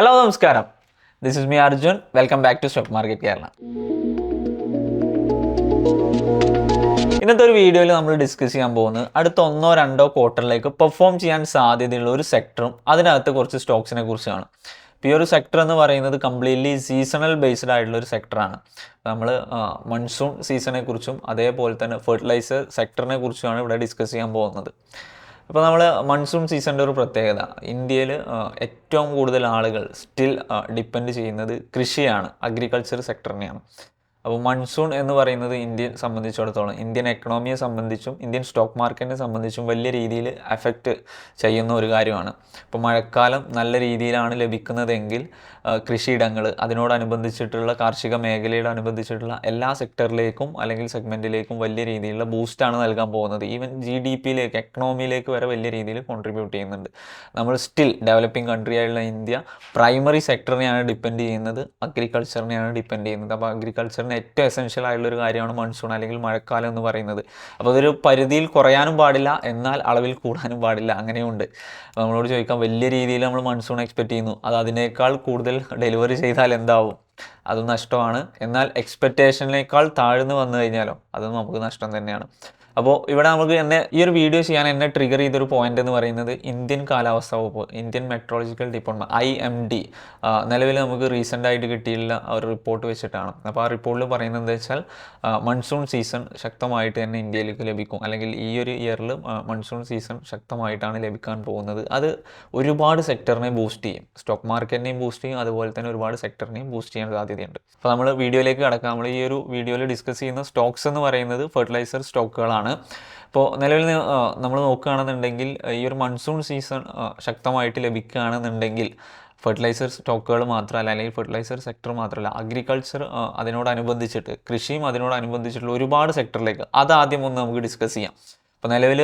Hello നമസ്കാരം. This is me Arjun welcome back to stock market Kerala ഇന്നത്തെ ഒരു വീഡിയോയിൽ നമ്മൾ ഡിസ്കസ് ചെയ്യാൻ പോകുന്നത് അടുത്ത ഒന്നോ രണ്ടോ ക്വാർട്ടറിലേക്ക് പെർഫോം ചെയ്യാൻ സാധ്യതയുള്ള ഒരു സെക്ടറും അതിനകത്ത് കുറച്ച് സ്റ്റോക്സിനെ കുറിച്ചാണ്. ഇപ്പോൾ ഈ ഒരു സെക്ടർ എന്ന് പറയുന്നത് കംപ്ലീറ്റ്ലി സീസണൽ ബേസ്ഡ് ആയിട്ടുള്ള ഒരു സെക്ടറാണ് നമ്മൾ മൺസൂൺ സീസണെ കുറിച്ചും അതേപോലെ തന്നെ ഫെർട്ടിലൈസർ സെക്ടറിനെ കുറിച്ചുമാണ് ഇവിടെ ഡിസ്കസ് ചെയ്യാൻ പോകുന്നത്. അപ്പോൾ നമ്മൾ മൺസൂൺ സീസണിന്റെ ഒരു പ്രത്യേകത. ഇന്ത്യയിൽ ഏറ്റവും കൂടുതൽ ആളുകൾ സ്റ്റിൽ ഡിപ്പെൻഡ് ചെയ്യുന്നത് കൃഷിയാണ് അഗ്രികൾച്ചർ സെക്ടറിനെയാണ് അപ്പോൾ മൺസൂൺ എന്ന് പറയുന്നത് ഇന്ത്യയെ സംബന്ധിച്ചിടത്തോളം ഇന്ത്യൻ എക്കണോമിയെ സംബന്ധിച്ചും ഇന്ത്യൻ സ്റ്റോക്ക് മാർക്കറ്റിനെ സംബന്ധിച്ചും വലിയ രീതിയിൽ എഫക്റ്റ് ചെയ്യുന്ന ഒരു കാര്യമാണ്. ഇപ്പോൾ മഴക്കാലം നല്ല രീതിയിലാണ് ലഭിക്കുന്നതെങ്കിൽ കൃഷിയിടങ്ങൾ അതിനോടനുബന്ധിച്ചിട്ടുള്ള കാർഷിക മേഖലയോട് അനുബന്ധിച്ചിട്ടുള്ള എല്ലാ സെക്ടറിലേക്കും അല്ലെങ്കിൽ സെഗ്മെന്റിലേക്കും വലിയ രീതിയിലുള്ള ബൂസ്റ്റാണ് നൽകാൻ പോകുന്നത്. ഈവൻ ജി ഡി പിയിലേക്ക് എക്കണോമിയിലേക്ക് വരെ വലിയ രീതിയിൽ കോൺട്രിബ്യൂട്ട് ചെയ്യുന്നുണ്ട്. നമ്മൾ സ്റ്റിൽ ഡെവലപ്പിംഗ് കൺട്രി ആയിട്ടുള്ള ഇന്ത്യ പ്രൈമറി സെക്ടറിനെയാണ് ഡിപ്പെൻഡ് ചെയ്യുന്നത് അഗ്രികൾച്ചറിനെയാണ് ഡിപ്പെൻഡ് ചെയ്യുന്നത്. അപ്പോൾ അഗ്രികൾച്ചറിന് ഏറ്റവും എസെൻഷ്യൽ ആയിട്ടുള്ള ഒരു കാര്യമാണ് മൺസൂൺ അല്ലെങ്കിൽ മഴക്കാലം എന്ന് പറയുന്നത്. അപ്പോൾ അതൊരു പരിധിയിൽ കുറയാനും പാടില്ല എന്നാൽ അളവിൽ കൂടാനും പാടില്ല. അങ്ങനെയുണ്ട്. നമ്മളോട് ചോദിക്കാം വലിയ രീതിയിൽ നമ്മൾ മൺസൂൺ എക്സ്പെക്ട് ചെയ്യുന്നു. അത് അതിനേക്കാൾ കൂടുതൽ ഡെലിവറി ചെയ്താൽ എന്താവും? അത് നഷ്ടമാണ്. എന്നാൽ എക്സ്പെക്റ്റേഷനേക്കാൾ താഴ്ന്നു വന്നു കഴിഞ്ഞാലോ അത് നമുക്ക് നഷ്ടം തന്നെയാണ്. അപ്പോൾ ഇവിടെ നമുക്ക് എന്നെ ഈ ഒരു വീഡിയോ ചെയ്യാൻ എന്നെ ട്രിഗർ ചെയ്തൊരു പോയിന്റ് എന്ന് പറയുന്നത് ഇന്ത്യൻ കാലാവസ്ഥ വകുപ്പ് Indian Meteorological Department I M D നിലവിൽ നമുക്ക് റീസെന്റ് ആയിട്ട് കിട്ടിയുള്ള ആ ഒരു റിപ്പോർട്ട് വെച്ചിട്ടാണ്. അപ്പോൾ ആ റിപ്പോർട്ടിൽ പറയുന്നത് എന്താ വെച്ചാൽ മൺസൂൺ സീസൺ ശക്തമായിട്ട് തന്നെ ഇന്ത്യയിലേക്ക് ലഭിക്കും. അല്ലെങ്കിൽ ഈ ഒരു ഇയറിൽ മൺസൂൺ സീസൺ ശക്തമായിട്ടാണ് ലഭിക്കാൻ പോകുന്നത്. അത് ഒരുപാട് സെക്ടറിനെ ബൂസ്റ്റ് ചെയ്യും. സ്റ്റോക്ക് മാർക്കറ്റിനെയും ബൂസ്റ്റ് ചെയ്യും. അതുപോലെ തന്നെ ഒരുപാട് സെക്ടറിനെയും ബൂസ്റ്റ് ചെയ്യാൻ സാധ്യതയുണ്ട്. അപ്പോൾ നമ്മൾ വീഡിയോയിലേക്ക് കടക്കാം. നമ്മൾ ഈ ഒരു വീഡിയോയിൽ ഡിസ്കസ് ചെയ്യുന്ന സ്റ്റോക്സ് എന്ന് പറയുന്നത് ഫെർട്ടിലൈസർ സ്റ്റോക്കുകളാണ് ഇപ്പോൾ നിലവിൽ നമ്മൾ നോക്കുകയാണെന്നുണ്ടെങ്കിൽ ഈ ഒരു മൺസൂൺ സീസൺ ശക്തമായിട്ട് ലഭിക്കുകയാണെന്നുണ്ടെങ്കിൽ ഫെർട്ടിലൈസർ സ്റ്റോക്കുകൾ മാത്രമല്ല അല്ലെങ്കിൽ ഫെർട്ടിലൈസർ സെക്ടർ മാത്രമല്ല അഗ്രികൾച്ചർ അതിനോടനുബന്ധിച്ചിട്ട് കൃഷിയും അതിനോടനുബന്ധിച്ചിട്ടുള്ള ഒരുപാട് സെക്ടറിലേക്ക് അത് ആദ്യം ഒന്ന് നമുക്ക് ഡിസ്കസ് ചെയ്യാം. അപ്പോൾ നിലവിൽ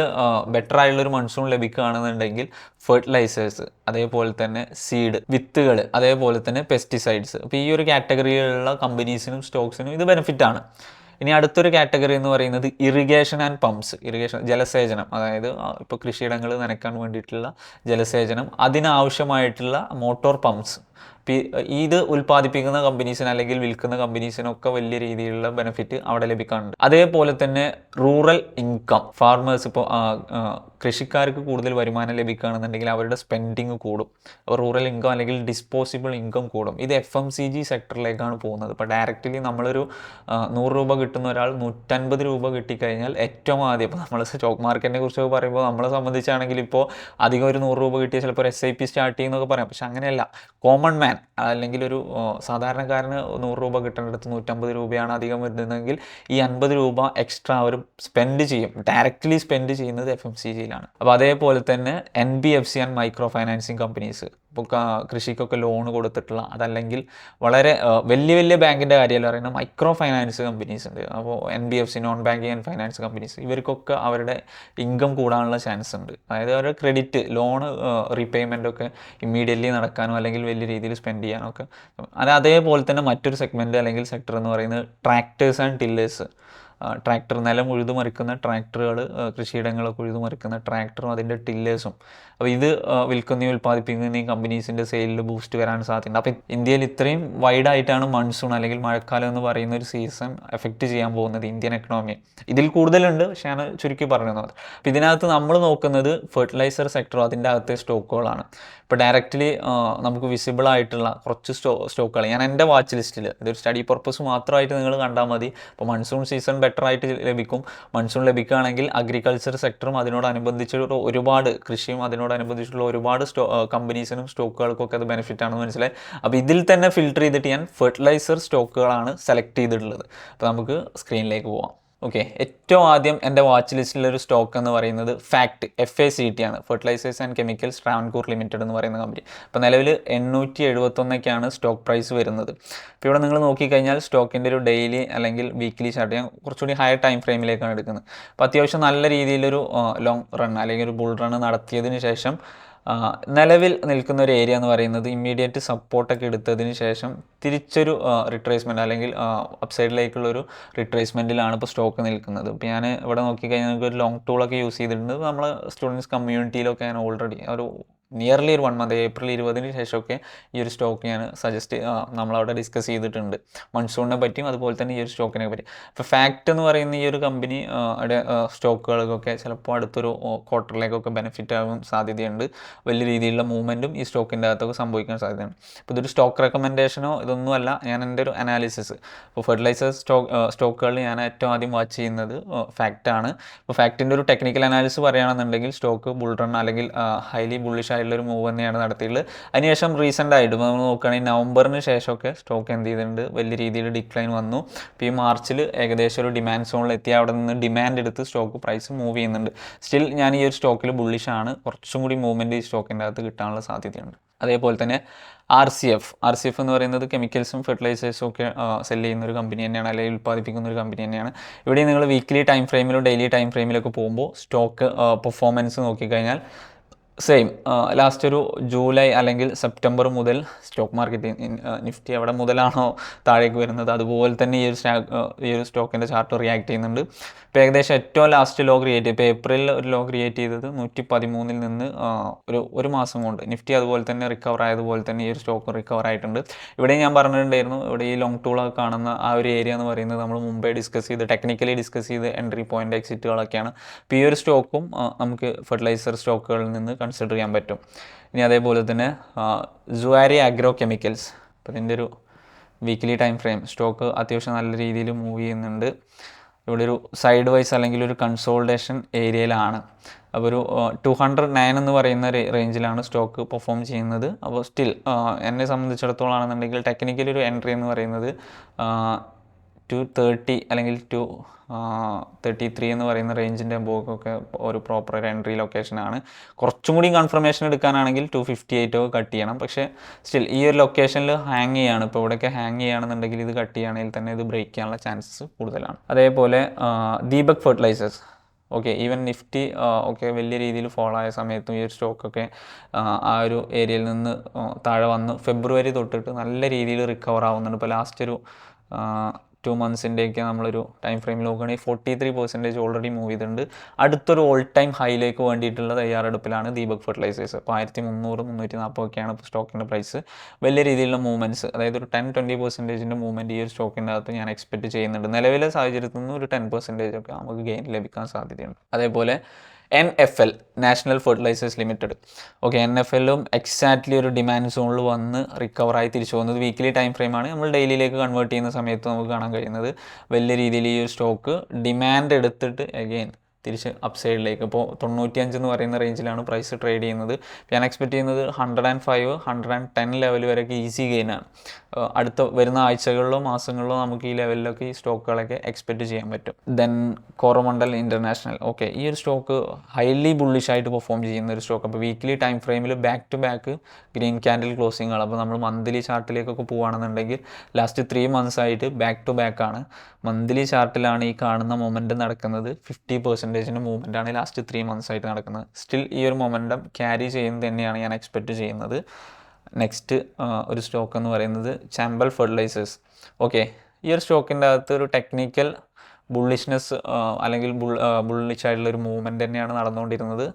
ബെറ്റർ ആയിട്ടുള്ളൊരു മൺസൂൺ ലഭിക്കുകയാണെന്നുണ്ടെങ്കിൽ ഫെർട്ടിലൈസേഴ്സ് അതേപോലെ തന്നെ സീഡ് വിത്തുകൾ അതേപോലെ തന്നെ പെസ്റ്റിസൈഡ്സ് അപ്പോൾ ഈ ഒരു കാറ്റഗറിയിലുള്ള കമ്പനീസിനും സ്റ്റോക്സിനും ഇത് ബെനിഫിറ്റാണ് ഇനി അടുത്തൊരു കാറ്റഗറി എന്ന് പറയുന്നത് ഇറിഗേഷൻ ആൻഡ് പമ്പ്സ് ഇറിഗേഷൻ ജലസേചനം. അതായത് ഇപ്പോൾ കൃഷിയിടങ്ങൾ നനയ്ക്കാൻ വേണ്ടിയിട്ടുള്ള ജലസേചനം അതിനാവശ്യമായിട്ടുള്ള മോട്ടോർ പമ്പ്സ് ഇത് ഉൽപ്പാദിപ്പിക്കുന്ന കമ്പനീസിന് അല്ലെങ്കിൽ വിൽക്കുന്ന കമ്പനീസിനൊക്കെ വലിയ രീതിയിലുള്ള ബെനിഫിറ്റ് അവിടെ ലഭിക്കാറുണ്ട്. അതേപോലെ തന്നെ റൂറൽ ഇൻകം ഫാർമേഴ്സ് ഇപ്പോൾ കൃഷിക്കാർക്ക് കൂടുതൽ വരുമാനം ലഭിക്കുകയാണെന്നുണ്ടെങ്കിൽ അവരുടെ സ്പെൻഡിങ് കൂടും. അപ്പോൾ റൂറൽ ഇൻകം അല്ലെങ്കിൽ ഡിസ്പോസിബിൾ ഇൻകം കൂടും. ഇത് എഫ് എം സി ജി സെക്ടറിലേക്കാണ് പോകുന്നത്. ഇപ്പോൾ ഡയറക്റ്റ്ലി നമ്മളൊരു നൂറ് രൂപ കിട്ടുന്ന ഒരാൾ നൂറ്റൻപത് രൂപ കിട്ടിക്കഴിഞ്ഞാൽ ഏറ്റവും ആദ്യം ഇപ്പോൾ നമ്മൾ സ്റ്റോക്ക് മാർക്കറ്റിനെ കുറിച്ച് പറയുമ്പോൾ നമ്മളെ സംബന്ധിച്ചാണെങ്കിൽ ഇപ്പോൾ അധികം ഒരു നൂറ് രൂപ കിട്ടിയാൽ ചിലപ്പോൾ ഒരു എസ് ഐ പി സ്റ്റാർട്ട് ചെയ്യുന്നൊക്കെ പറയാം. പക്ഷെ അങ്ങനെയല്ല. കോമൺ മാൻ അല്ലെങ്കിൽ ഒരു സാധാരണക്കാരന് നൂറ് രൂപ കിട്ടേണ്ടടുത്ത് നൂറ്റമ്പത് രൂപയാണ് അധികം വരുന്നതെങ്കിൽ ഈ അൻപത് രൂപ എക്സ്ട്രാ അവർ സ്പെൻഡ് ചെയ്യും. ഡയറക്റ്റ്ലി സ്പെൻഡ് ചെയ്യുന്നത് എഫ് എം സി ജിയിലാണ് അപ്പോൾ അതേപോലെ തന്നെ N B F C and micro financing companies ഇപ്പോൾ കൃഷിക്കൊക്കെ ലോൺ കൊടുത്തിട്ടുള്ള അതല്ലെങ്കിൽ വളരെ വലിയ വലിയ ബാങ്കിന്റെ കാര്യമല്ല പറയുന്നത്. മൈക്രോ ഫൈനാൻസ് കമ്പനീസ് ഉണ്ട്. അപ്പോൾ N B F C non banking and finance companies ഇവർക്കൊക്കെ അവരുടെ ഇൻകം കൂടാനുള്ള ചാൻസ് ഉണ്ട്. അതായത് അവരുടെ ക്രെഡിറ്റ് ലോൺ റീപേയ്മെന്റ് ഒക്കെ ഇമ്മീഡിയറ്റ്ലി നടക്കാനോ അല്ലെങ്കിൽ വലിയ രീതിയിൽ സ്പെൻഡ് ചെയ്യാനോ ഒക്കെ. അത് അതേപോലെ തന്നെ മറ്റൊരു സെഗ്മെന്റ് അല്ലെങ്കിൽ സെക്ടർ എന്ന് പറയുന്നത് ട്രാക്ടേഴ്സ് ആൻഡ് ടില്ലേഴ്സ് ട്രാക്ടർ നിലം ഉഴുതുമറിക്കുന്ന ട്രാക്ടറുകൾ കൃഷിയിടങ്ങളൊക്കെ ഉഴുതുമറിക്കുന്ന ട്രാക്ടറും അതിന്റെ ടില്ലേഴ്സും. അപ്പോൾ ഇത് വിൽക്കുന്നതും ഉൽപ്പാദിപ്പിക്കുന്നതും കമ്പനീസിന്റെ സെയിലിൽ ബൂസ്റ്റ് വരാൻ സാധ്യതയുണ്ട്. അപ്പോൾ ഇന്ത്യയിൽ ഇത്രയും വൈഡായിട്ടാണ് മൺസൂൺ അല്ലെങ്കിൽ മഴക്കാലം എന്ന് പറയുന്ന ഒരു സീസൺ എഫക്റ്റ് ചെയ്യാൻ പോകുന്നത് ഇന്ത്യൻ എക്കണോമിയെ ഇതിൽ കൂടുതലുണ്ട് പക്ഷേ ഞാൻ ചുരുക്കി പറഞ്ഞു തന്നത് അപ്പോൾ ഇതിനകത്ത് നമ്മൾ നോക്കുന്നത് ഫെർട്ടിലൈസർ സെക്ടറോ അതിന്റെ അകത്തെ സ്റ്റോക്കുകളാണ് ഇപ്പോൾ ഡയറക്റ്റ്ലി നമുക്ക് വിസിബിൾ ആയിട്ടുള്ള കുറച്ച് സ്റ്റോ സ്റ്റോക്കുകൾ ഞാൻ എന്റെ വാച്ച് ലിസ്റ്റിൽ ഇതൊരു സ്റ്റഡി പർപ്പസ് മാത്രമായിട്ട് നിങ്ങൾ കണ്ടാൽ മതി. ഇപ്പോൾ മൺസൂൺ സീസൺ ബെറ്റർ ആയിട്ട് ലഭിക്കും. മൺസൂൺ ലഭിക്കുകയാണെങ്കിൽ അഗ്രികൾച്ചർ സെക്ടറും അതിനോടനുബന്ധിച്ചുള്ള ഒരുപാട് കൃഷിയും അതിനോടനുബന്ധിച്ചുള്ള ഒരുപാട് സ്റ്റോ കമ്പനീസിനും സ്റ്റോക്കുകൾക്കൊക്കെ അത് ബെനിഫിറ്റ് ആണെന്ന് മനസ്സിലായി. അപ്പോൾ ഇതിൽ തന്നെ ഫിൽട്ടർ ചെയ്തിട്ട് ഞാൻ ഫെർട്ടിലൈസർ സ്റ്റോക്കുകളാണ് സെലക്ട് ചെയ്തിട്ടുള്ളത്. അപ്പോൾ നമുക്ക് സ്ക്രീനിലേക്ക് പോവാം. ഓക്കെ ഏറ്റവും ആദ്യം എന്റെ വാച്ച് ലിസ്റ്റിലൊരു സ്റ്റോക്ക് എന്ന് പറയുന്നത് FACT F A C T ആണ്. Fertilisers and Chemicals Travancore Limited എന്ന് പറയുന്ന കമ്പനി അപ്പോൾ നിലവിൽ എണ്ണൂറ്റി എഴുപത്തൊന്നൊക്കെയാണ് സ്റ്റോക്ക് പ്രൈസ് വരുന്നത്. അപ്പോൾ ഇവിടെ നിങ്ങൾ നോക്കിക്കഴിഞ്ഞാൽ സ്റ്റോക്കിന്റെ ഒരു ഡെയിലി അല്ലെങ്കിൽ വീക്ക്ലി ചാർട്ട് ഞാൻ കുറച്ചുകൂടി ഹയർ ടൈം ഫ്രെയിമിലേക്കാണ് എടുക്കുന്നത്. അപ്പോൾ അത്യാവശ്യം നല്ല രീതിയിലൊരു ലോങ് റൺ അല്ലെങ്കിൽ ഒരു ബുൾ റൺ നടത്തിയതിന് ശേഷം നിലവിൽ നിൽക്കുന്ന ഒരു ഏരിയ എന്ന് പറയുന്നത് ഇമ്മീഡിയറ്റ് സപ്പോർട്ടൊക്കെ എടുത്തതിന് ശേഷം തിരിച്ചൊരു റിട്രേസ്മെന്റ് അല്ലെങ്കിൽ അപ്സൈഡിലേക്കുള്ള ഒരു റിട്രേസ്മെന്റിലാണ് ഇപ്പോൾ സ്റ്റോക്ക് നിൽക്കുന്നത്. ഇപ്പോൾ ഞാൻ ഇവിടെ നോക്കിക്കഴിഞ്ഞാൽ നമുക്ക് ഒരു ലോങ് ടൂളൊക്കെ യൂസ് ചെയ്തിട്ടുണ്ട്. നമ്മൾ സ്റ്റുഡൻസ് കമ്മ്യൂണിറ്റിയിലൊക്കെ ഞാൻ ഓൾറെഡി ഒരു നിയർലി ഒരു വൺ മന്ത് ഏപ്രിൽ ഇരുപതിന് ശേഷമൊക്കെ ഈ ഒരു സ്റ്റോക്ക് ഞാൻ സജസ്റ്റ് നമ്മളവിടെ ഡിസ്കസ് ചെയ്തിട്ടുണ്ട്. മൺസൂണിനെ പറ്റിയും അതുപോലെ തന്നെ ഈ ഒരു സ്റ്റോക്കിനെ പറ്റി അപ്പോൾ ഫാക്റ്റ് എന്ന് പറയുന്ന ഈ ഒരു കമ്പനി സ്റ്റോക്കുകൾക്കൊക്കെ ചിലപ്പോൾ അടുത്തൊരു ക്വാർട്ടറിലേക്കൊക്കെ ബെനിഫിറ്റ് ആകാൻ സാധ്യതയുണ്ട്. വലിയ രീതിയിലുള്ള മൂവ്മെന്റും ഈ സ്റ്റോക്കിന്റെ അകത്തൊക്കെ സംഭവിക്കാൻ സാധ്യതയുണ്ട് അപ്പോൾ ഇതൊരു സ്റ്റോക്ക് റെക്കമെൻഡേഷനോ ഇതൊന്നുമല്ല ഞാൻ എന്റെ ഒരു അനാലിസിസ് ഇപ്പോൾ ഫെർട്ടിലൈസർ സ്റ്റോക്ക് സ്റ്റോക്കുകളിൽ ഞാൻ ഏറ്റവും ആദ്യം വാച്ച് ചെയ്യുന്നത് ഫാക്റ്റാണ് ഇപ്പോൾ ഫാക്റ്റിന്റെ ഒരു ടെക്നിക്കൽ അനാലിസിസ് പറയുകയാണെന്നുണ്ടെങ്കിൽ സ്റ്റോക്ക് ബുൾ റൺ അല്ലെങ്കിൽ ഹൈലി ബുള്ളിഷ് ആയിട്ടുള്ള ഒരു മൂവ് തന്നെയാണ് നടത്തിയിട്ടുള്ളത്. അതിനുശേഷം റീസെന്റ് ആയിട്ട് നമ്മൾ നോക്കുകയാണെങ്കിൽ നവംബറിന് ശേഷമൊക്കെ സ്റ്റോക്ക് എന്ത് ചെയ്തിട്ടുണ്ട്? വലിയ രീതിയിൽ ഡിക്ലൈൻ വന്നു. ഇപ്പോൾ ഈ മാർച്ചിൽ ഏകദേശം ഒരു ഡിമാൻഡ് സോണിൽ എത്തി. അവിടെ നിന്ന് ഡിമാൻഡ് എടുത്ത് സ്റ്റോക്ക് പ്രൈസ് മൂവ് ചെയ്യുന്നുണ്ട്. സ്റ്റിൽ ഞാൻ ഈ ഒരു സ്റ്റോക്കിൽ ബുള്ളിഷാണ് കുറച്ചും കൂടി മൂവ്മെന്റ് ഈ സ്റ്റോക്കിന്റെ അകത്ത് കിട്ടാനുള്ള സാധ്യതയുണ്ട്. അതേപോലെ തന്നെ R C F R C F എന്ന് പറയുന്നത് കെമിക്കൽസും ഫെർട്ടിലൈസേഴ്സും ഒക്കെ സെൽ ചെയ്യുന്ന ഒരു കമ്പനി തന്നെയാണ്. അല്ലെങ്കിൽ ഉൽപ്പാദിപ്പിക്കുന്ന ഒരു കമ്പനി തന്നെയാണ്. ഇവിടെ നിങ്ങൾ വീക്ക്ലി ടൈം ഫ്രെയിമിലോ ഡെയിലി ടൈം ഫ്രെയിമിലൊക്കെ പോകുമ്പോൾ സ്റ്റോക്ക് പെർഫോമൻസ് നോക്കിക്കഴിഞ്ഞാൽ സെയിം ലാസ്റ്റ് ഒരു ജൂലൈ അല്ലെങ്കിൽ സെപ്റ്റംബർ മുതൽ സ്റ്റോക്ക് മാർക്കറ്റ് നിഫ്റ്റി എവിടെ മുതലാണോ താഴേക്ക് വരുന്നത്. അതുപോലെ തന്നെ ഈ ഒരു ഈ ഒരു സ്റ്റോക്കിന്റെ ചാർട്ട് റിയാക്ട് ചെയ്യുന്നുണ്ട്. ഇപ്പോൾ ഏകദേശം ഏറ്റവും ലാസ്റ്റ് ലോ ക്രിയേറ്റ് ഇപ്പോൾ ഏപ്രിലിൽ ഒരു ലോ ക്രിയേറ്റ് ചെയ്തത് നൂറ്റി പതിമൂന്നിൽ നിന്ന് ഒരു ഒരു മാസം കൊണ്ട്. നിഫ്റ്റി അതുപോലെ തന്നെ റിക്കവർ ആയതുപോലെ തന്നെ ഈ ഒരു സ്റ്റോക്ക് റിക്കവർ ആയിട്ടുണ്ട്. ഇവിടെ ഞാൻ പറഞ്ഞിട്ടുണ്ടായിരുന്നു ഇവിടെ ഈ ലോങ് ടൂളൊക്കെ കാണുന്ന ആ ഒരു ഏരിയ എന്ന് പറയുന്നത് നമ്മൾ മുമ്പേ ഡിസ്കസ് ചെയ്ത് ടെക്നിക്കലി ഡിസ്കസ് ചെയ്ത് എൻട്രി പോയിന്റ് എക്സിറ്റുകളൊക്കെയാണ് അപ്പോൾ ഈ ഒരു സ്റ്റോക്കും നമുക്ക് ഫെർട്ടിലൈസർ സ്റ്റോക്കുകളിൽ നിന്ന് കൺസിഡർ ചെയ്യാൻ പറ്റും. ഇനി അതേപോലെ തന്നെ ജുവാരി അഗ്രോ കെമിക്കൽസ് അപ്പോൾ ഇതിന്റെ ഒരു വീക്ക്ലി ടൈം ഫ്രെയിം സ്റ്റോക്ക് അത്യാവശ്യം നല്ല രീതിയിൽ മൂവ് ചെയ്യുന്നുണ്ട്. ഇവിടെ ഒരു സൈഡ് വൈസ് അല്ലെങ്കിൽ ഒരു കൺസോൾട്ടേഷൻ ഏരിയയിലാണ് അപ്പോൾ ഒരു ടു ഹൺഡ്രഡ് നയൻ എന്ന് പറയുന്ന റേഞ്ചിലാണ് സ്റ്റോക്ക് പെർഫോം ചെയ്യുന്നത്. അപ്പോൾ സ്റ്റിൽ എന്നെ സംബന്ധിച്ചിടത്തോളം ആണെന്നുണ്ടെങ്കിൽ ടെക്നിക്കലി ഒരു എൻട്രി എന്ന് പറയുന്നത് ടു തേർട്ടി അല്ലെങ്കിൽ ടു തേർട്ടി ത്രീ എന്ന് പറയുന്ന റേഞ്ചിന്റെ ബോക്കൊക്കെ ഒരു പ്രോപ്പർ ഒരു എൻട്രി ലൊക്കേഷനാണ് കുറച്ചും കൂടി കൺഫർമേഷൻ എടുക്കാനാണെങ്കിൽ ടു ഫിഫ്റ്റി എയ്റ്റ് കട്ട് ചെയ്യണം. പക്ഷേ സ്റ്റിൽ ഈ ഒരു ലൊക്കേഷനിൽ ഹാങ് ചെയ്യാണ്. ഇപ്പോൾ ഇവിടെയൊക്കെ ഹാങ് ചെയ്യുകയാണെന്നുണ്ടെങ്കിൽ ഇത് കട്ട് ചെയ്യുകയാണെങ്കിൽ തന്നെ ഇത് ബ്രേക്ക് ചെയ്യാനുള്ള ചാൻസസ് കൂടുതലാണ്. അതേപോലെ Deepak Fertilisers okay even Nifty ഒക്കെ വലിയ രീതിയിൽ ഫോളോ ആയ സമയത്തും ഈ ഒരു സ്റ്റോക്കൊക്കെ ആ ഒരു ഏരിയയിൽ നിന്ന് താഴെ വന്ന് ഫെബ്രുവരി തൊട്ടിട്ട് നല്ല രീതിയിൽ റിക്കവർ ആവുന്നുണ്ട്. ഇപ്പോൾ ലാസ്റ്റ് ഒരു ടു മന്ത്സിന്റെയൊക്കെ നമ്മളൊരു ടൈം ഫ്രെയിം നോക്കുകയാണെങ്കിൽ forty three percentage already move ചെയ്തിട്ടുണ്ട്. അടുത്തൊരു ഓൾ ടൈം ഹൈയിലേക്ക് വേണ്ടിയിട്ടുള്ള തയ്യാറെടുപ്പിലാണ് ദീപക് ഫെർട്ടിലൈസേഴ്സ് അപ്പോൾ ആയിരത്തി മുന്നൂറ് മുന്നൂറ്റി നാൽപ്പതൊക്കെയാണ് ഇപ്പോൾ സ്റ്റോക്കിന്റെ പ്രൈസ് വലിയ രീതിയിലുള്ള മൂവ്മെന്റ്സ് അതായത് ഒരു ടെൻ ട്വന്റി പെർസെന്റേജിന്റെ മൂവ്മെന്റ് ഈ ഒരു സ്റ്റോക്കിന്റെ അകത്ത് ഞാൻ എക്സ്പെക്റ്റ് ചെയ്യുന്നുണ്ട്. നിലവിലെ സാഹചര്യത്തിൽ നിന്ന് ഒരു ടെൻ പെർസെന്റേജ് ഒക്കെ നമുക്ക് ഗെയിൻ ലഭിക്കാൻ സാധ്യതയുണ്ട്. അതേപോലെ N F L national fertilizers limited okay N F എല്ലും എക്സാക്ട്ലി ഒരു ഡിമാൻഡ് സോണിൽ വന്ന് റിക്കവറായി തിരിച്ചു പോകുന്നത് വീക്ക്ലി ടൈം ഫ്രെയിമാണ് നമ്മൾ ഡെയിലിയിലേക്ക് കൺവേർട്ട് ചെയ്യുന്ന സമയത്ത് നമുക്ക് കാണാൻ കഴിയുന്നത്. വലിയ രീതിയിൽ ഈ സ്റ്റോക്ക് ഡിമാൻഡ് എടുത്തിട്ട് അഗെയിൻ തിരിച്ച് അപ്സൈഡിലേക്ക് ഇപ്പോൾ തൊണ്ണൂറ്റിയഞ്ച് എന്ന് പറയുന്ന റേഞ്ചിലാണ് പ്രൈസ് ട്രേഡ് ചെയ്യുന്നത്. ഞാൻ എക്സ്പെക്ട് ചെയ്യുന്നത് hundred and five hundred and ten level വരെയൊക്കെ ഈസി ഗെയിനാണ് അടുത്ത വരുന്ന ആഴ്ചകളിലോ മാസങ്ങളിലോ നമുക്ക് ഈ ലെവലിലൊക്കെ ഈ സ്റ്റോക്കുകളൊക്കെ എക്സ്പെക്ട് ചെയ്യാൻ പറ്റും. ദെൻ കോറമണ്ടൽ ഇന്റർനാഷണൽ ഓക്കെ ഈ ഒരു സ്റ്റോക്ക് ഹൈലി ബുള്ളിഷ് ആയിട്ട് പെർഫോം ചെയ്യുന്ന ഒരു സ്റ്റോക്ക് അപ്പോൾ വീക്ക്ലി ടൈം ഫ്രെയിമിൽ back to back green candle ക്ലോസിങ്ങുകൾ അപ്പോൾ നമ്മൾ മന്ത്ലി ചാർട്ടിലേക്കൊക്കെ പോവുകയാണെന്നുണ്ടെങ്കിൽ ലാസ്റ്റ് ത്രീ മന്ത്സ് ആയിട്ട് ബാക്ക് ടു ബാക്ക് ആണ്. മന്ത്ലി ചാർട്ടിലാണ് ഈ കാണുന്ന മൊമെന്റ് നടക്കുന്നത് ഫിഫ്റ്റി പെർസെന്റേജിന്റെ മൂവ്മെന്റ് ആണ് ലാസ്റ്റ് ത്രീ മന്ത്സ് ആയിട്ട് നടക്കുന്നത്. സ്റ്റിൽ ഈ ഒരു മൊമെന്റം ക്യാരി ചെയ്യുന്നത് തന്നെയാണ് ഞാൻ എക്സ്പെക്റ്റ് ചെയ്യുന്നത്. നെക്സ്റ്റ് ഒരു സ്റ്റോക്ക് എന്ന് പറയുന്നത് ചാമ്പൽ ഫെർട്ടിലൈസേഴ്സ് ഓക്കെ ഈ ഒരു സ്റ്റോക്കിന്റെ അകത്ത് ഒരു ടെക്നിക്കൽ ബുള്ളിഷ്നെസ് അല്ലെങ്കിൽ ബുൾ ബുള്ളിഷായിട്ടുള്ള ഒരു മൂവ്മെന്റ് തന്നെയാണ് നടന്നുകൊണ്ടിരുന്നത്.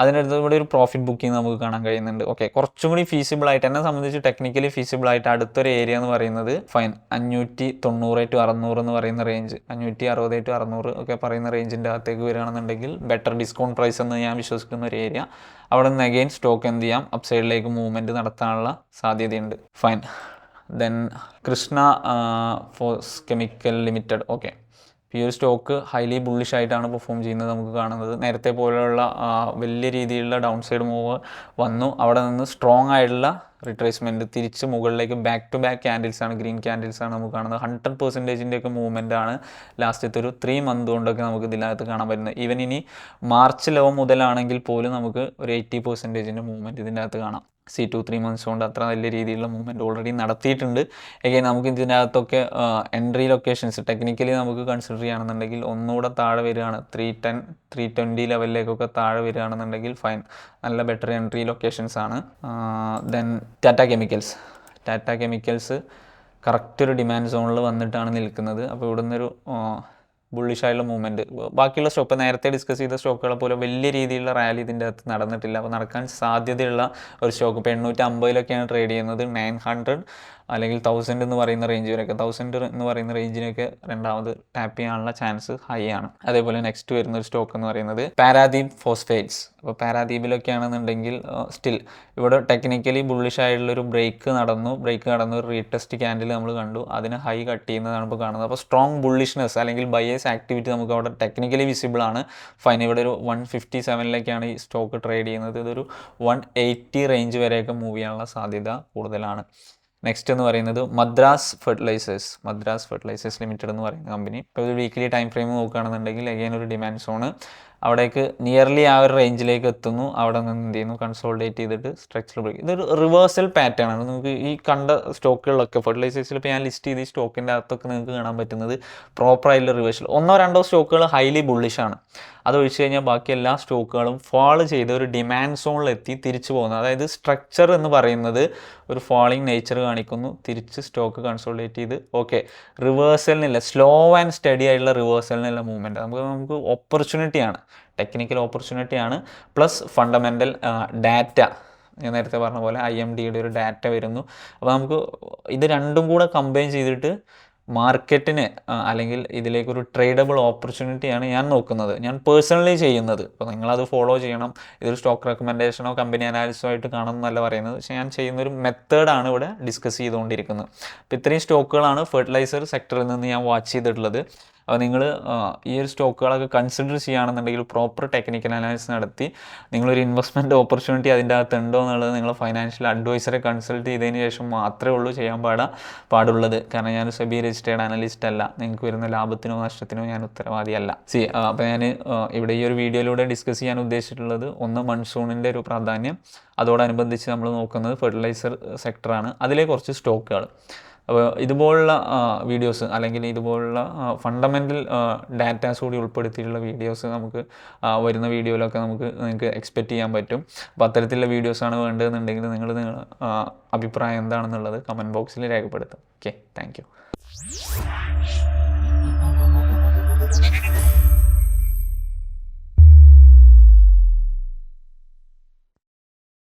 അതിനടുത്ത് ഒരു പ്രോഫിറ്റ് ബുക്കിംഗ് നമുക്ക് കാണാൻ കഴിയുന്നുണ്ട്. ഓക്കെ കുറച്ചും കൂടി ഫീസിബിൾ ആയിട്ട് എന്നെ സംബന്ധിച്ച് ടെക്നിക്കലി ഫീസിബിൾ ആയിട്ട് അടുത്തൊരു ഏരിയ എന്ന് പറയുന്നത് ഫൈൻ അഞ്ഞൂറ്റി തൊണ്ണൂറ് ടു അറുന്നൂറ് എന്ന് പറയുന്ന റേഞ്ച് അഞ്ഞൂറ്റി അറുപത് ടു അറുന്നൂറ് ഒക്കെ പറയുന്ന റേഞ്ചിന്റെ അകത്തേക്ക് വരികയാണെന്നുണ്ടെങ്കിൽ ബെറ്റർ ഡിസ്കൗണ്ട് പ്രൈസ് എന്ന് ഞാൻ വിശ്വസിക്കുന്ന ഒരു ഏരിയ അവിടെ നിന്ന് അഗെയിൻ സ്റ്റോക്ക് എന്ത് ചെയ്യാം? അപ്സൈഡിലേക്ക് മൂവ്മെന്റ് നടത്താനുള്ള സാധ്യതയുണ്ട്. Fine then Krishna phos chemical limited okay ഈ ഒരു സ്റ്റോക്ക് ഹൈലി ബുള്ളിഷ് ആയിട്ടാണ് പെർഫോം ചെയ്യുന്നത് നമുക്ക് കാണുന്നത്. നേരത്തെ പോലെയുള്ള വലിയ രീതിയിലുള്ള ഡൗൺ സൈഡ് മൂവ് വന്നു. അവിടെ നിന്ന് സ്ട്രോങ് ആയിട്ടുള്ള റിട്രേസ്മെന്റ് തിരിച്ച് മുകളിലേക്ക് ബാക്ക് ടു ബാക്ക് ക്യാൻഡിൽസ് ആണ് ഗ്രീൻ ക്യാൻഡിൽസ് ആണ് നമുക്ക് കാണുന്നത്. ഹൺഡ്രഡ് പെർസെന്റേജിന്റെ ഒക്കെ മൂവ്മെന്റ് ആണ് ലാസ്റ്റത്തെ ഒരു ത്രീ മന്ത് കൊണ്ടൊക്കെ നമുക്ക് ഇതിനകത്ത് കാണാൻ പറ്റുന്നത്. ഈവൻ ഇനി മാർച്ച് ലോ മുതലാണെങ്കിൽ പോലും നമുക്ക് ഒരു എയ്റ്റി പെർസെന്റേജിന്റെ മൂവ്മെന്റ് ഇതിന്റെ അകത്ത് കാണാം. സി ടു ത്രീ മന്ത്സ് കൊണ്ട് അത്ര വലിയ രീതിയിലുള്ള മൂവ്മെന്റ് ഓൾറെഡി നടത്തിയിട്ടുണ്ട്. എഗൈൻ നമുക്ക് ഇതിനകത്തൊക്കെ എൻട്രി ലൊക്കേഷൻസ് ടെക്നിക്കലി നമുക്ക് കൺസിഡർ ചെയ്യുകയാണെന്നുണ്ടെങ്കിൽ ഒന്നുകൂടെ താഴെ വരികയാണ്. ത്രീ ടെൻ ത്രീ ട്വന്റി ലെവലിലേക്കൊക്കെ താഴെ വരികയാണെന്നുണ്ടെങ്കിൽ ഫൈൻ നല്ല ബെറ്റർ എൻട്രി ലൊക്കേഷൻസ് ആണ്. Then Tata chemicals Tata chemicals correct ഒരു ഡിമാൻഡ് സോണിൽ വന്നിട്ടാണ് നിൽക്കുന്നത്. അപ്പോൾ ഇവിടെ നിന്നൊരു ബുള്ളിഷായുള്ള മൂവ്മെന്റ് ബാക്കിയുള്ള സ്റ്റോക്ക് നേരത്തെ ഡിസ്കസ് ചെയ്ത സ്റ്റോക്കുകളെ പോലെ വലിയ രീതിയിലുള്ള റാലി ഇതിന്റെ അകത്ത് നടന്നിട്ടില്ല. അപ്പോൾ നടക്കാൻ സാധ്യതയുള്ള ഒരു സ്റ്റോക്ക് ഇപ്പോൾ എണ്ണൂറ്റി അമ്പതിലൊക്കെയാണ് ട്രേഡ് ചെയ്യുന്നത്. നയൻ ഹൺഡ്രഡ് അല്ലെങ്കിൽ തൗസൻഡ് എന്ന് പറയുന്ന റേഞ്ച് വരെയൊക്കെ തൗസൻഡ് എന്ന് പറയുന്ന റേഞ്ചിനൊക്കെ രണ്ടാമത് ടാപ്പ് ചെയ്യാനുള്ള ചാൻസ് ഹൈ ആണ്. അതേപോലെ നെക്സ്റ്റ് വരുന്ന ഒരു സ്റ്റോക്ക് എന്ന് പറയുന്നത് പാരാദീപ് ഫോസ്ഫേറ്റ്സ് അപ്പോൾ പാരാദീപിലൊക്കെ ആണെന്നുണ്ടെങ്കിൽ സ്റ്റിൽ ഇവിടെ ടെക്നിക്കലി ബുള്ളിഷ് ആയിട്ടുള്ള ഒരു ബ്രേക്ക് നടന്നു. ബ്രേക്ക് നടന്നു ഒരു റീടെസ്റ്റ് ക്യാൻഡിൽ നമ്മൾ കണ്ടു. അതിന് ഹൈ കട്ട് ചെയ്യുന്നതാണ് ഇപ്പോൾ കാണുന്നത്. അപ്പോൾ സ്ട്രോങ് ബുള്ളിഷ്നെസ് അല്ലെങ്കിൽ ബയേസ് ആക്ടിവിറ്റി നമുക്ക് അവിടെ ടെക്നിക്കലി വിസിബിൾ ആണ്. ഫൈൻ ഇവിടെ ഒരു വൺ ഫിഫ്റ്റി സെവനിലേക്കാണ് ഈ സ്റ്റോക്ക് ട്രേഡ് ചെയ്യുന്നത്. ഇതൊരു വൺ എയ്റ്റി റേഞ്ച് വരെയൊക്കെ മൂവ് ചെയ്യാനുള്ള സാധ്യത കൂടുതലാണ്. നെക്സ്റ്റ് എന്ന് പറയുന്നത് Madras fertilizers Madras fertilizers limited എന്ന് പറയുന്ന കമ്പനി ഇപ്പോൾ ഒരു വീക്കിലി ടൈം ഫ്രെയിം നോക്കുകയാണെന്നുണ്ടെങ്കിൽ അഗൈൻ ഒരു ഡിമാൻഡ് സോണ് അവിടേക്ക് നിയർലി ആ ഒരു റേഞ്ചിലേക്ക് എത്തുന്നു. അവിടെ നിന്ന് എന്ത് ചെയ്യുന്നു? കൺസോൾഡേറ്റ് ചെയ്തിട്ട് സ്ട്രക്ചർ ബ്രേക്ക് ഇതൊരു റിവേഴ്സൽ പാറ്റേൺ ആണ്. നമുക്ക് ഈ കണ്ട സ്റ്റോക്കുകളിലൊക്കെ ഫെർട്ടിലൈസേഴ്സിൽ ഇപ്പോൾ ഞാൻ ലിസ്റ്റ് ചെയ്ത് ഈ സ്റ്റോക്കിന്റെ അകത്തൊക്കെ നിങ്ങൾക്ക് കാണാൻ പറ്റുന്നത് പ്രോപ്പറായിട്ടുള്ള റിവേഴ്സൽ ഒന്നോ രണ്ടോ സ്റ്റോക്കുകൾ ഹൈലി ബുള്ളിഷാണ് അത് ഒഴിച്ച് കഴിഞ്ഞാൽ ബാക്കി എല്ലാ സ്റ്റോക്കുകളും ഫോളോ ചെയ്ത് ഒരു ഡിമാൻഡ് സോണിലെത്തി തിരിച്ചു പോകുന്നു. അതായത് സ്ട്രക്ചർ എന്ന് പറയുന്നത് ഒരു ഫോളിങ് നേച്ചർ കാണിക്കുന്നു. തിരിച്ച് സ്റ്റോക്ക് കൺസോൾഡേറ്റ് ചെയ്ത് ഓക്കെ റിവേഴ്സലിനില്ല സ്ലോ ആൻഡ് സ്റ്റഡി ആയിട്ടുള്ള റിവേഴ്സലിനുള്ള മൂവ്മെന്റ് നമുക്ക് നമുക്ക് ഓപ്പർച്യൂണിറ്റിയാണ് ടെക്നിക്കൽ ഓപ്പർച്യൂണിറ്റിയാണ്. Plus fundamental data. ഞാൻ നേരത്തെ പറഞ്ഞ പോലെ ഐ എം ഡിയുടെ ഒരു ഡാറ്റ വരുന്നു. അപ്പോൾ നമുക്ക് ഇത് രണ്ടും കൂടെ കമ്പൈൻ ചെയ്തിട്ട് മാർക്കറ്റിന് അല്ലെങ്കിൽ ഇതിലേക്കൊരു ട്രേഡബിൾ ഓപ്പർച്യൂണിറ്റിയാണ് ഞാൻ നോക്കുന്നത്. ഞാൻ പേഴ്സണലി ചെയ്യുന്നത്. അപ്പോൾ നിങ്ങളത് ഫോളോ ചെയ്യണം. ഇതൊരു സ്റ്റോക്ക് റെക്കമെൻഡേഷനോ കമ്പനി അനാലിസോ ആയിട്ട് കാണണം എന്നല്ല പറയുന്നത്. പക്ഷേ ഞാൻ ചെയ്യുന്നൊരു മെത്തേഡാണ് ഇവിടെ ഡിസ്കസ് ചെയ്തുകൊണ്ടിരിക്കുന്നത്. അപ്പോൾ ഇത്രയും സ്റ്റോക്കുകളാണ് ഫെർട്ടിലൈസർ സെക്ടറിൽ നിന്ന് ഞാൻ വാച്ച് ചെയ്തിട്ടുള്ളത്. അപ്പോൾ നിങ്ങൾ ഈ ഒരു സ്റ്റോക്കുകളൊക്കെ കൺസിഡർ ചെയ്യുകയാണെന്നുണ്ടെങ്കിൽ പ്രോപ്പർ ടെക്നിക്കൽ അനാലിസിസ് നടത്തി നിങ്ങളൊരു ഇൻവെസ്റ്റ്മെന്റ് ഓപ്പർച്യൂണിറ്റി അതിന്റെ അകത്ത് ഉണ്ടോ എന്നുള്ളത് നിങ്ങൾ ഫൈനാൻഷ്യൽ അഡ്വൈസറെ കൺസൾട്ട് ചെയ്തതിന് ശേഷം മാത്രമേ ഉള്ളൂ ചെയ്യാൻ പാടാ പാടുള്ളത്. കാരണം ഞാൻ സെബി രജിസ്റ്റേർഡ് അനലിസ്റ്റ് അല്ല. നിങ്ങൾക്ക് വരുന്ന ലാഭത്തിനോ നഷ്ടത്തിനോ ഞാൻ ഉത്തരവാദിയല്ല. സി അപ്പോൾ ഞാൻ ഇവിടെ ഈ ഒരു വീഡിയോയിലൂടെ ഡിസ്കസ് ചെയ്യാൻ ഉദ്ദേശിച്ചിട്ടുള്ളത് ഒന്ന് മൺസൂണിന്റെ ഒരു പ്രാധാന്യം അതോടനുബന്ധിച്ച് നമ്മൾ നോക്കുന്നത് ഫെർട്ടിലൈസർ സെക്ടറാണ് അതിലെ കുറച്ച് സ്റ്റോക്കുകൾ അപ്പോൾ ഇതുപോലുള്ള വീഡിയോസ് അല്ലെങ്കിൽ ഇതുപോലുള്ള ഫണ്ടമെന്റൽ ഡാറ്റാസ് കൂടി ഉൾപ്പെടുത്തിയിട്ടുള്ള വീഡിയോസ് നമുക്ക് വരുന്ന വീഡിയോയിലൊക്കെ നമുക്ക് നിങ്ങൾക്ക് എക്സ്പെക്റ്റ് ചെയ്യാൻ പറ്റും. അപ്പോൾ അത്തരത്തിലുള്ള വീഡിയോസാണ് വേണ്ടതെന്നുണ്ടെങ്കിൽ നിങ്ങൾ നിങ്ങൾ അഭിപ്രായം എന്താണെന്നുള്ളത് കമന്റ് ബോക്സിൽ രേഖപ്പെടുത്തും ഓക്കെ താങ്ക്